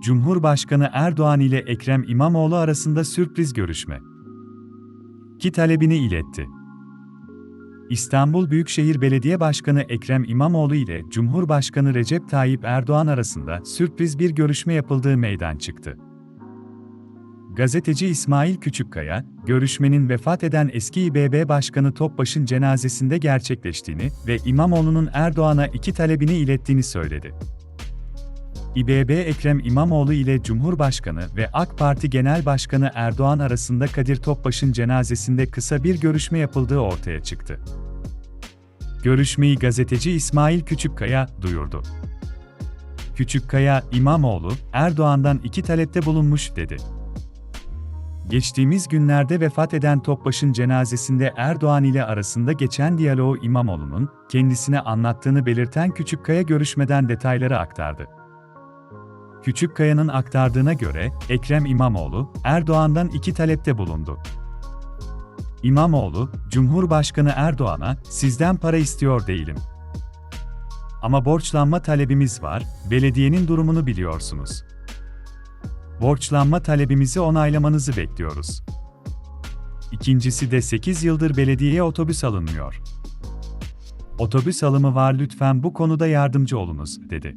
Cumhurbaşkanı Erdoğan ile Ekrem İmamoğlu arasında sürpriz görüşme. Ki talebini iletti. İstanbul Büyükşehir Belediye Başkanı Ekrem İmamoğlu ile Cumhurbaşkanı Recep Tayyip Erdoğan arasında sürpriz bir görüşme yapıldığı meydana çıktı. Gazeteci İsmail Küçükkaya, görüşmenin vefat eden eski İBB Başkanı Topbaş'ın cenazesinde gerçekleştiğini ve İmamoğlu'nun Erdoğan'a iki talebini ilettiğini söyledi. İBB Ekrem İmamoğlu ile Cumhurbaşkanı ve AK Parti Genel Başkanı Erdoğan arasında Kadir Topbaş'ın cenazesinde kısa bir görüşme yapıldığı ortaya çıktı. Görüşmeyi gazeteci İsmail Küçükkaya duyurdu. Küçükkaya, İmamoğlu, Erdoğan'dan iki talepte bulunmuş dedi. Geçtiğimiz günlerde vefat eden Topbaş'ın cenazesinde Erdoğan ile arasında geçen diyaloğu İmamoğlu'nun kendisine anlattığını belirten Küçükkaya görüşmeden detayları aktardı. Küçükkaya'nın aktardığına göre Ekrem İmamoğlu, Erdoğan'dan iki talepte bulundu. İmamoğlu, Cumhurbaşkanı Erdoğan'a sizden para istiyor değilim. Ama borçlanma talebimiz var, belediyenin durumunu biliyorsunuz. Borçlanma talebimizi onaylamanızı bekliyoruz. İkincisi de 8 yıldır belediyeye otobüs alınmıyor. Otobüs alımı var lütfen bu konuda yardımcı olunuz, dedi.